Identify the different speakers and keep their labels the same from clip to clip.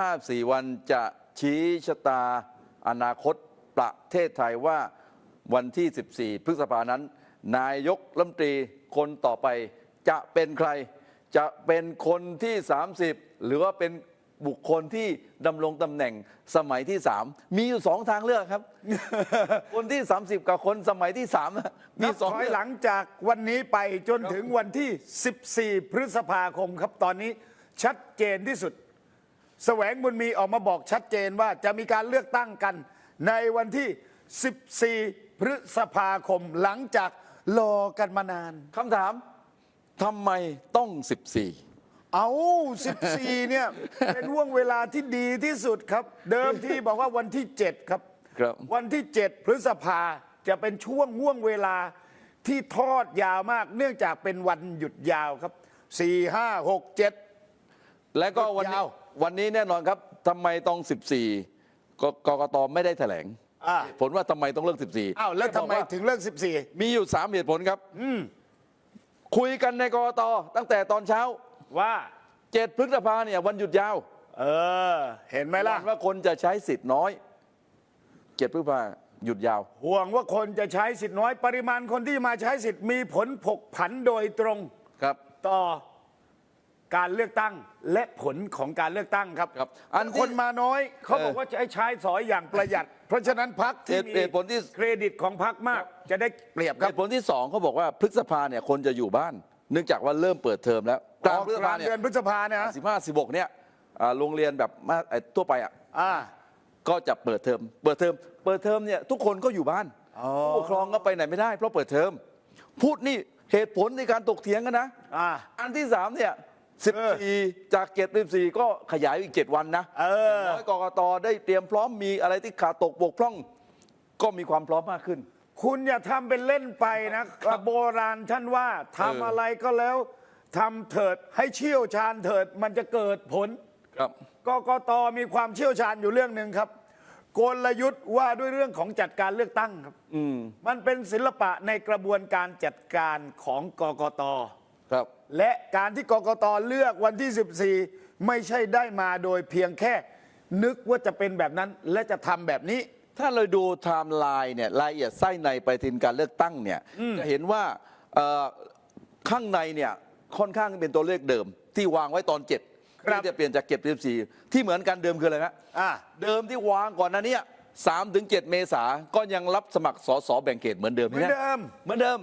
Speaker 1: 54 วันจะชี้ชะตาอนาคตประเทศไทยว่าวันที่ 14 พฤษภานั้น นายกรัฐมนตรีคนต่อไปจะเป็นใคร จะเป็นคนที่ 30 หรือว่าเป็นบุคคลที่ดำรงตำแหน่งสมัยที่3มีอยู่สองทางเลือกครับ คนที่ 30 กับคนสมัยที่3อะมีสอง
Speaker 2: ถอยหลังจากวันนี้ไปจนถึงวันที่ 14 พฤษภาคมครับตอนนี้ชัดเจนที่สุด แสวงบุญมีออกมาบอกชัดเจนว่าจะมีการเลือกตั้งกันในวันที่ 14 พฤษภาคมหลังจากรอกันมานาน
Speaker 1: คำถามทำไมต้อง 14
Speaker 2: เอา 14 เนี่ย เป็นห่วงเวลาที่ดีที่สุดครับ เดิมที่บอกว่าวันที่ 7 ครับ
Speaker 1: ครับ
Speaker 2: วันที่ 7 พฤษภาจะเป็นช่วงห่วงเวลาที่ทอดยาวมาก เนื่องจากเป็นวันหยุดยาวครับ 4 5 6 7
Speaker 1: และก็วัน
Speaker 2: ยา
Speaker 1: นี้
Speaker 2: ว
Speaker 1: วันนี้แน่นอนครับทำไมต้อง 14กกกตไม่ได้แถลง
Speaker 2: อ่า
Speaker 1: ผลว่าทำไมต้องเลือก 14
Speaker 2: อ้าวแล้วทำไม
Speaker 1: บอกา
Speaker 2: ถึงเลิก
Speaker 1: มีอยู่ 3 เหตุผลครับคุยกันในกกตตั้งแต่ตอนเช้า
Speaker 2: 14ว่า
Speaker 1: 7 พฤษภาเนี่ยวันหยุดยาว
Speaker 2: เออ เห็นไหมล่ะ
Speaker 1: วันว่าคนจะใช้สิทธิ์น้อย 7 พฤษภาหยุดยาว
Speaker 2: ห่วงว่าคนจะใช้สิทธิ์น้อยปริมาณคนที่มาใช้สิทธิ์มีผลผกผันโดยตรง
Speaker 1: ครับ
Speaker 2: ต่อ การเลือกตั้งและผลของการเลือกตั้งครับ
Speaker 1: ครับอันที่
Speaker 2: คนมาน้อย เขาบอก
Speaker 1: เออ
Speaker 2: ว่าจะให้ใช้สอยอย่างประหยัด เพราะฉะนั้นพักที่
Speaker 1: เหตุ
Speaker 2: มี
Speaker 1: เหตุผลที่
Speaker 2: เครดิตของพักมาก จะได้เปรียบค
Speaker 1: เห
Speaker 2: รับ
Speaker 1: ตุผลที่สองเขาบอกว่าพฤษภาเนี่ยคนจะอยู่บ้าน เนื่องจากว่าเริ่มเปิดเทอมแล้วกลาง
Speaker 2: ออก
Speaker 1: พฤษ
Speaker 2: ก
Speaker 1: ภา
Speaker 2: ลาง
Speaker 1: เนี่ย
Speaker 2: เดือนพฤษภาเนี่ยนะ
Speaker 1: สิบห้าสิบหกเนี่ยอ่าโรงเรียนแบบมาไอ้ทั่วไปอะ
Speaker 2: อ่า
Speaker 1: ก็จะเปิดเทอมเปิดเทอมเปิดเทอมเนี่ยทุกคนก็อยู่บ้าน
Speaker 2: อ๋อ
Speaker 1: ผู้ปกครองก็ไปไหนไม่ได้เพราะเปิดเทอมพูดนี่เหตุผลในการตกเถียงกันนะ
Speaker 2: อ่า
Speaker 1: อันที่สามเนี่ย สิบ
Speaker 2: เออ
Speaker 1: สี่จากเจ็ดสิบสี่ก็ขยายอีกเจ็ดวันนะ
Speaker 2: เออ
Speaker 1: น้อยกกตได้เตรียมพร้อมมีอะไรที่ขาดตกบกพร่อง ก็มีความพร้อมมากขึ้น
Speaker 2: คุณอย่าทำเป็นเล่นไปนะโบราณท่านว่าทำ
Speaker 1: เอออ
Speaker 2: อะไรก็แล้วทำเถิดให้เชี่ยวชาญเถิดมันจะเกิดผล
Speaker 1: ครับ
Speaker 2: กกตมีความเชี่ยวชาญอยู่เรื่องหนึ่งครับ กลยุทธ์ว่าด้วยเรื่องของจัดการเลือกตั้งครับ
Speaker 1: อืม
Speaker 2: มันเป็นศิลปะในกระบวนการจัดการของกกต
Speaker 1: ครับ
Speaker 2: และการที่กกตเลือกวันที่ 14 ไม่ใช่ได้มาโดยเพียงแค่ นึกว่าจะเป็นแบบนั้นและจะทำแบบนี้
Speaker 1: ถ้าเราดูไทม์ไลน์เนี่ยรายละเอียดไส้ในปฏิทินการเลือกตั้งเนี่ยจะเห็นว่าเอ่อข้างในเนี่ยค่อนข้างเป็นตัวเลขเดิม ที่วางไว้ตอน 7
Speaker 2: ครับ
Speaker 1: ที่จะเปลี่ยนจากเก็บเป็นสี่ที่เหมือนกันเดิมคืออะไรนะ
Speaker 2: อ่า
Speaker 1: เดิมที่วางก่อนหนั้นเนี่ยสามถึงเจ็ดเมษาก็ยังรับสมัครสสแบ่งเขตเหมือนเดิม
Speaker 2: เหมือนเดิม
Speaker 1: เหมือนเดิม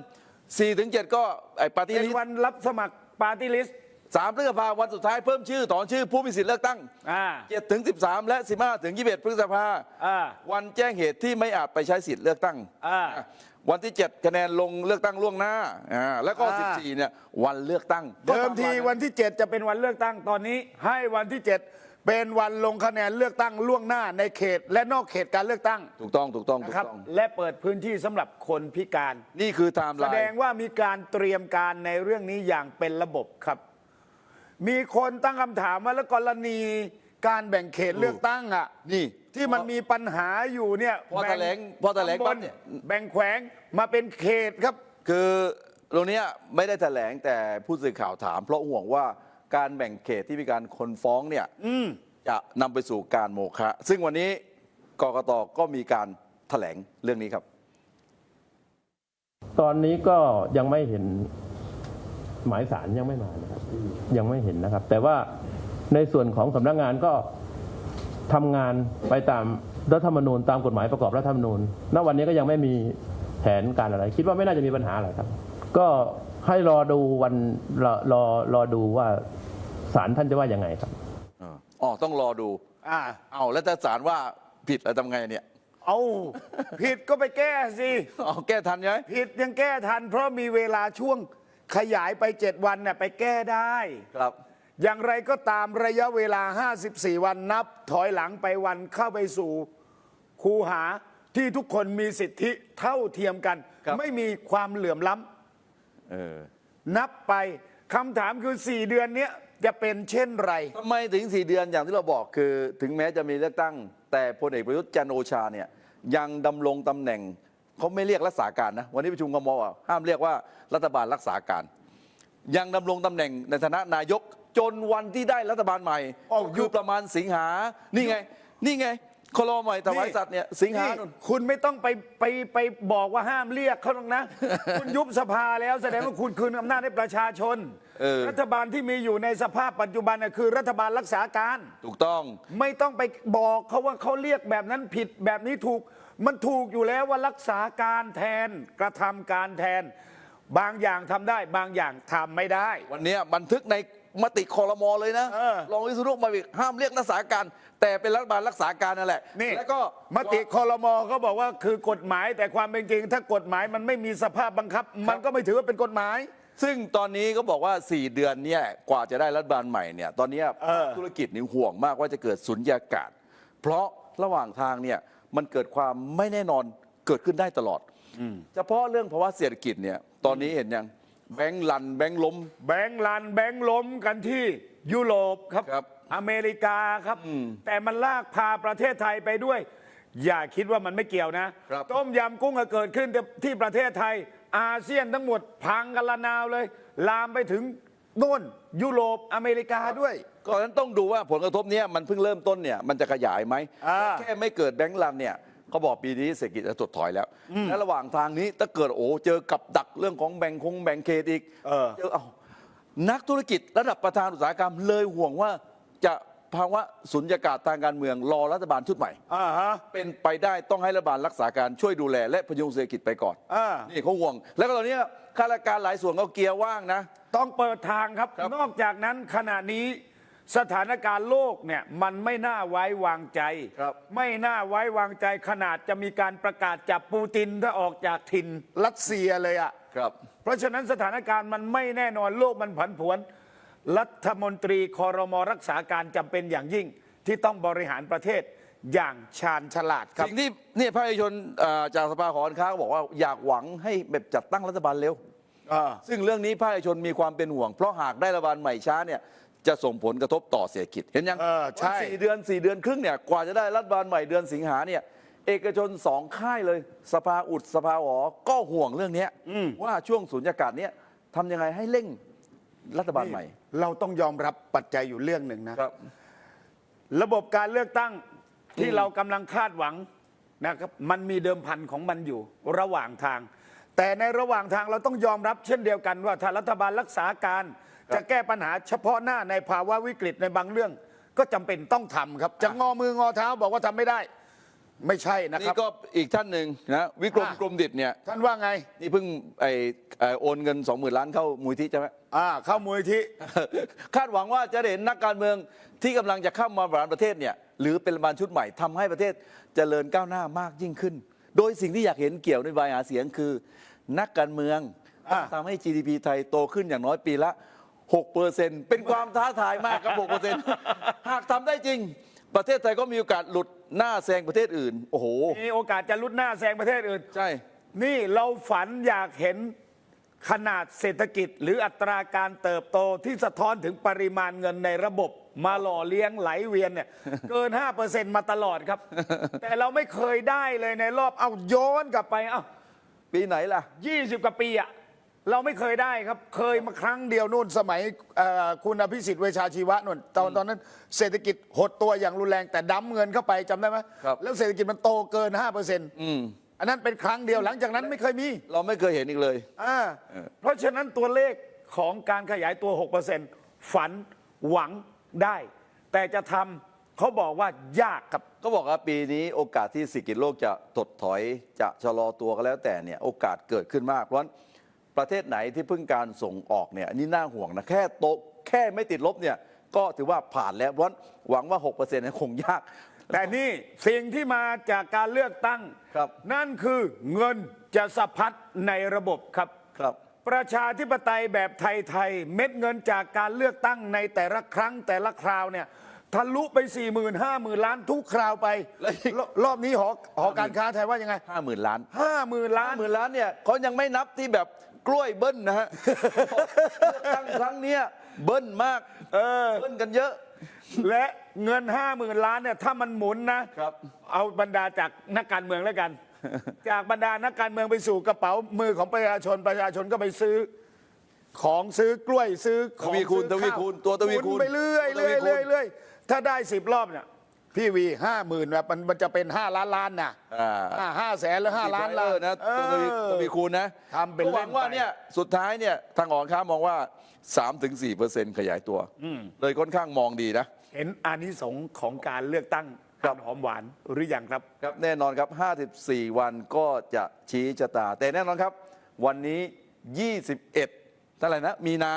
Speaker 1: สี่ถึงเจ็ดก็ไอ้ปฏิ
Speaker 2: เป็น
Speaker 1: ริษ
Speaker 2: วันรับสมัครปาร์ตี้ลิสต์
Speaker 1: สามพฤษภาวันสุดท้ายเพิ่มชื่อถอนชื่อผู้มีสิทธิ์เลือกตั้ง
Speaker 2: อ่า
Speaker 1: เจ็ดถึงสิบสามและสิบห้าถึงยี่สิบเอ็ดพฤษภา
Speaker 2: อ่า
Speaker 1: วันแจ้งเหตุที่ไม่อาจไปใช้สิทธิ์เลือกตั้ง
Speaker 2: อ่า
Speaker 1: วันที่ 7 คะแนนลงเลือกตั้งล่วงหน้าอ่าแล้วก็
Speaker 2: อ่า
Speaker 1: 14 เนี่ย วันเลือกตั้ง
Speaker 2: เดิมทีวันที่ 7 จะเป็นวันเลือกตั้งตอนนี้ ให้วันที่ 7 เป็นวันลงคะแนนเลือกตั้งล่วงหน้าในเขต และนอกเขตการเลือกตั้ง
Speaker 1: ถูกต้องถูกต้องถู
Speaker 2: นะ
Speaker 1: ก
Speaker 2: ครับ
Speaker 1: ต้อง
Speaker 2: และเปิดพื้นที่สำหรับคนพิการ
Speaker 1: นี่คือไทม์ไล
Speaker 2: แสดง
Speaker 1: น์
Speaker 2: ว่ามีการเตรียมการในเรื่องนี้อย่างเป็นระบบครับ มีคนตั้งคำถามว่าแล้วกรณีการแบ่งเขตเลือกตั้งอะ
Speaker 1: นี่
Speaker 2: ที่มันมีปัญหาอยู่เนี่ย
Speaker 1: พอแถลงพอแถลงปั๊บเนี่ย
Speaker 2: แบ่งแขวงมาเป็นเขตครับ
Speaker 1: คือตรงเนี้ยไม่ได้แถลงแต่ผู้สื่อข่าวถาม เพราะห่วงว่า การแบ่งเขตที่มีการคนฟ้องเนี่ยจะนำไปสู่การโมฆะซึ่งวันนี้กกตก็มีการแถลงเรื่องนี้ครับ
Speaker 3: ตอนนี้ก็ยังไม่เห็นหมายสารยังไม่มานะครับยังไม่เห็นนะครับ แต่ว่าในส่วนของสำนักงานก็ทำงานไปตามรัฐธรรมนูญตามกฎหมายประกอบรัฐธรรมนูญณวันนี้ก็ยังไม่มีแผนการอะไร คิดว่าไม่น่าจะมีปัญหาอะไรครับ ก็ให้รอดูวันรอรอรอดูว่า ศาลท่านจะว่ายังไงครับ
Speaker 1: อ๋อต้องรอดู
Speaker 2: อ่า
Speaker 1: เอาแล้วถ้าศาลว่าผิดแล้วทำไงเนี่ย
Speaker 2: เอาผิดก็ไปแก้สิ
Speaker 1: เอาแก้ทันใช่ไหม
Speaker 2: ผิดยังแก้ทัน เพราะมีเวลาช่วงขยายไป 7 วันน่ะไปแก้ได้
Speaker 1: ครับ
Speaker 2: อย่างไรก็ตามระยะเวลา 54 วันนับ ถอยหลังไปวันเข้าไปสู่คูหาที่ทุกคนมีสิทธิเท่าเทียมกัน
Speaker 1: ครับ
Speaker 2: ไม่มีความเหลื่อมล้
Speaker 1: เออำ
Speaker 2: นับไป คำถามคือ 4 เดือนเนี้ยจะเป็นเช่นไร
Speaker 1: ทำไมถึง 4 เดือนอย่างที่เราบอกคือถึงแม้จะมีเลือกตั้ง แต่พลเอกประยุทธ์จันทร์โอชาเนี่ยยังดำรงตำแหน่งเขาไม่เรียกรักษาการนะ วันนี้ประชุมกมอะห้ามเรียกว่ารัฐบาลรักษาการ ยังดำรงตำแหน่งในฐานะนายกจนวันที่ได้รัฐบาลใหม่
Speaker 2: อ๋อ
Speaker 1: คือประมาณสิงหานี่ไง นี่ไง คลอใหม่ถวายสัตว์เนี่ยสิงหา
Speaker 2: นี่
Speaker 1: นู่น
Speaker 2: คุณไม่ต้องไปไปไปบอกว่าห้ามเรียกเขาหรอกนะ คุณยุบสภาแล้วแสดงว่าคุณคืนอำนาจให้ประชาชน
Speaker 1: เออ
Speaker 2: รัฐบาลที่มีอยู่ในสภาพปัจจุบันน่ะคือรัฐบาลรักษาการ
Speaker 1: ถูกต้อง
Speaker 2: ไม่ต้องไปบอกเขาว่าเขาเรียกแบบนั้นผิดแบบนี้ถูก มันถูกอยู่แล้วว่ารักษาการแทนกระทำการแทน บางอย่างทำได้ บางอย่างทำไม่ได้
Speaker 1: วันเนี้ยบันทึกใน มติคอรมอเลยนะ
Speaker 2: เออ
Speaker 1: รองวิศนุมาอีกห้ามเรียกรักษาการ แต่เป็นรัฐบาลรักษาการนั่นแหละ
Speaker 2: นี่
Speaker 1: แล้วก็
Speaker 2: มติคอรมอเขาบอกว่าคือกฎหมาย แต่ความเป็นจริง ถ้ากฎหมายมันไม่มีสภาพบังคับ มันก็ไม่ถือว่าเป็นกฎหมาย
Speaker 1: ซึ่งตอนนี้ก็บอกว่า 4 เดือนเนี่ยกว่าจะได้รัฐบาลใหม่เนี่ยตอนเนี้ย
Speaker 2: เออ
Speaker 1: ธุรกิจนี่ห่วงมากว่าจะเกิดสุญญากาศ เพราะระหว่างทางเนี่ยมันเกิดความไม่แน่นอนเกิดขึ้นได้ตลอดเฉพาะเรื่องภาวะเศรษฐกิจเนี่ยตอนนี้เห็นยัง แบงก์ลันแบงก์ล้ม
Speaker 2: แบงก์ลันแบงก์ล้มกันที่ยุโรปครับ
Speaker 1: ครับ
Speaker 2: อเมริกาครับ แต่มันลากพาประเทศไทยไปด้วย อย่าคิดว่ามันไม่เกี่ยวนะ
Speaker 1: ครับ
Speaker 2: ต้มยำกุ้งก็เกิดขึ้นที่ประเทศไทย อาเซียนทั้งหมดพังกันละนาวเลย ลามไปถึงโน่นยุโรปอเมริกาด้วย
Speaker 1: ก็ฉะนั้นต้องดูว่าผลกระทบเนี้ยมันเพิ่งเริ่มต้นเนี่ยมันจะขยายไหม
Speaker 2: อ่า
Speaker 1: แค่ไม่เกิดแบงก์ลันเนี่ย เขาบอกปีนี้เศรษฐกิจจะถดถอยแล้ว และระหว่างทางนี้ถ้าเกิดโอ้เจอกับดักเรื่องของแบ่งคงแบ่งเขตอีก
Speaker 2: เออ
Speaker 1: เจอเอานักธุรกิจระดับประธานอุตสาหกรรมเลยห่วงว่าจะภาวะสุญญากาศทางการเมืองรอรัฐบาลชุดใหม่
Speaker 2: อ่าฮะ
Speaker 1: เป็นไปได้ต้องให้รัฐบาลรักษาการช่วยดูแล และพยุงเศรษฐกิจไปก่อน
Speaker 2: อ่า
Speaker 1: นี่เขาห่วง แล้วก็ตอนนี้ข้าราชการหลายส่วนก็เกียร์ว่างนะ
Speaker 2: ต้องเปิดทางครับ
Speaker 1: ครับ
Speaker 2: นอกจากนั้นขณะนี้ สถานการณ์โลกเนี่ยมันไม่น่าไว้วางใจ
Speaker 1: ครับ
Speaker 2: ไม่น่าไว้วางใจขนาดจะมีการประกาศจับปูตินถ้าออกจากถิ่นรัสเซียเลยอะ
Speaker 1: ครับ
Speaker 2: เพราะฉะนั้นสถานการณ์มันไม่แน่นอนโลกมันผันผวน รัฐมนตรีคอรมอรักษาการจำเป็นอย่างยิ่งที่ต้องบริหารประเทศอย่างชาญฉลาดครับ
Speaker 1: สิ่งที่เนี่ยภาคเอกชนเอ่อจากสภาหอการค้าก็บอกว่าอยากหวังให้แบบจัดตั้งรัฐบาลเร็ว
Speaker 2: อ่า
Speaker 1: ซึ่งเรื่องนี้ภาคเอกชนมีความเป็นห่วง เพราะหากได้รัฐบาลใหม่ช้าเนี่ย จะส่งผลกระทบต่อเศรษฐกิจ เห็นยัง
Speaker 2: เออใช่
Speaker 1: สี่เดือนสี่เดือนครึ่งเนี่ยกว่าจะได้รัฐบาลใหม่เดือนสิงหาเนี่ยเอกชนสองค่ายเลยสภาอุดสภาหอก็ห่วงเรื่องเนี้ยว่าช่วงสุญญากาศเนี้ยทำยังไงให้เร่งรัฐบาลใหม่
Speaker 2: เราต้องยอมรับปัจจัยอยู่เรื่องหนึ่งนะ
Speaker 1: ครับ
Speaker 2: ระบบการเลือกตั้งที่เรากำลังคาดหวังนะครับมันมีเดิมพันของมันอยู่ระหว่างทาง แต่ในระหว่างทางเราต้องยอมรับเช่นเดียวกันว่าถ้ารัฐบาลรักษาการ
Speaker 1: ครับ
Speaker 2: จะแก้ปัญหาเฉพาะหน้าในภาวะวิกฤตในบางเรื่อง ก็จำเป็นต้องทำครับ จะงอมืองอเท้าบอกว่าทำไม่ได้ ไม่ใช่นะค
Speaker 1: นี่
Speaker 2: รับ
Speaker 1: ก็อีกท่านหนึ่งนะวิกรม
Speaker 2: อะ
Speaker 1: กรมดิตเนี่ย
Speaker 2: ท่านว่าไง
Speaker 1: นี่เพิ่งไอไอ้โอนเงิน 20,000 ล้านเข้ามูลที่ใช่ไหม
Speaker 2: อ่าเข้ามูลที่
Speaker 1: คาดหวังว่าจะได้เห็นนักการเมืองที่กำลังจะเข้ามาบริหารประเทศเนี่ยหรือเป็นรัฐบาลชุดใหม่ทำให้ประเทศเจริญก้าวหน้ามากยิ่งขึ้น โดยสิ่งที่อยากเห็นเกี่ยวในบายหาเสียงคือ นักการเมือง
Speaker 2: อะ
Speaker 1: ทำให้ GDP ไทยโตขึ้นอย่างน้อยปีละ 6เปอร์เซ็นต์เป็นความท้าทายมากครับ6เปอร์เซ็นต์หากทำได้จริง ประเทศไทยก็มีโอกาสหลุดหน้าแซงประเทศอื่น โอ้โห
Speaker 2: มีโอกาสจะลุดหน้าแซงประเทศอื่น
Speaker 1: ใช่
Speaker 2: นี่เราฝันอยากเห็นขนาดเศรษฐกิจ หรืออัตราการเติบโตที่สะท้อนถึงปริมาณเงินในระบบ มาหล่อเลี้ยงไหลเวียนเนี่ย เกิน 5%มาตลอดครับ แต่เราไม่เคยได้เลยในรอบเอาย้อนกลับไปเอา
Speaker 1: ปีไหนล่ะ
Speaker 2: 20 กว่าปีอะ เราไม่เคยได้ครับ เคยมาครั้งเดียวนู่นสมัยเอ่อคุณอภิสิทธิ์เวชชาชีวะนู่นตอนตอนนั้นเศรษฐกิจหดตัวอย่างรุนแรงแต่ดั้มเงินเข้าไปจำได้ไหม
Speaker 1: ครับ
Speaker 2: แล้วเศรษฐกิจมันโตเกิน5%
Speaker 1: อืม
Speaker 2: อันนั้นเป็นครั้งเดียวหลังจากนั้นไม่เคยมี
Speaker 1: เราไม่เคยเห็นอีกเลย
Speaker 2: อ่า
Speaker 1: เออ
Speaker 2: เพราะฉะนั้นตัวเลขของการขยายตัว 6%ฝันหวังได้ แต่จะทำเขาบอกว่ายากครับ
Speaker 1: ก็บอกว่าปีนี้โอกาสที่เศรษฐกิจโลกจะถดถอยจะชะลอตัวก็แล้วแต่เนี่ยโอกาสเกิดขึ้นมาก เพราะฉะนั้น ประเทศไหนที่เพิ่งการส่งออกเนี่ยอันนี่น่าห่วงนะแค่โตแค่ไม่ติดลบเนี่ยก็ถือว่าผ่านแล้วเพราะฉะนั้นหวังว่า6%เนี่ยคงยาก
Speaker 2: แต่นี่สิ่งที่มาจากการเลือกตั้ง
Speaker 1: ครับ
Speaker 2: นั่นคือเงินจะสะพัดในระบบครับ
Speaker 1: ครับ
Speaker 2: ประชาธิปไตยแบบไทยๆเม็ดเงินจากการเลือกตั้งในแต่ละครั้งแต่ละคราวเนี่ยทะลุไป 4 0 0 0 0 5 0,000 ล้านทุกคราวไป
Speaker 1: แล้วอีก
Speaker 2: รรอบนี้หอหอการค้าไทยว่ายังไง
Speaker 1: 50,000 ล้าน
Speaker 2: 50,000 ล้าน
Speaker 1: หมื่นล้านเนี่ยเขายังไม่นับที่แบบ กล้วยเบิ้ลนะฮะเลือกตั้งครั้งเนี้ยเบิ้ลมาก
Speaker 2: เออ
Speaker 1: เบิ้ลกันเยอะ
Speaker 2: และเงินห้าหมื่นล้านเนี่ยถ้ามันหมุนนะ
Speaker 1: ครับ
Speaker 2: เอาบรรดาจากนักการเมืองแล้วกัน จากบรรดานักการเมืองไปสู่กระเป๋ามือของประชาชนประชาชนก็ไปซื้อ ของซื้อกล้วยซื้อของ
Speaker 1: ทวีคูณ
Speaker 2: ซื้อ
Speaker 1: ทวี
Speaker 2: ข้า
Speaker 1: คูณตัวทวีคูณ
Speaker 2: ณไปเรื่อย
Speaker 1: ตัวทวี
Speaker 2: เรื่อย
Speaker 1: คูณ
Speaker 2: เรื่อยเรื่อยถ้าได้สิบรอบเนี่ย พี่วีห้าหมื่นแบบมันมันจะเป็นห้าล้านล้านนะ
Speaker 1: อ่า
Speaker 2: ห้าห้าแสนหรือห้าล้านล้าน
Speaker 1: เออนะตัวทวี
Speaker 2: เออ
Speaker 1: ทวีคูณนะ
Speaker 2: ทำเป็น
Speaker 1: ก็หวังว่า
Speaker 2: เล่นไป
Speaker 1: เนี่ยสุดท้ายเนี่ยทางอ่อนค้ามองว่า 3-4เปอร์เซ็นต์ขยายตัว เลยค่อนข้างมองดีนะ
Speaker 2: เห็นอานิสงส์ของการเลือกตั้ง
Speaker 1: ครับ
Speaker 2: หอมหวานหรือยังครับ
Speaker 1: ครับแน่นอนครับ 54 วันก็จะชี้ชะตา แต่แน่นอนครับ วันนี้ 21เท่าไหร่นะ มีนา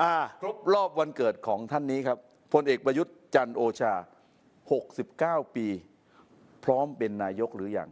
Speaker 2: อ่า
Speaker 1: ครบรอบวันเกิดของท่านนี้ครับพลเอกประยุทธ์จันทร์โอชา 69 ปี พร้อมเป็นนายกหรือยัง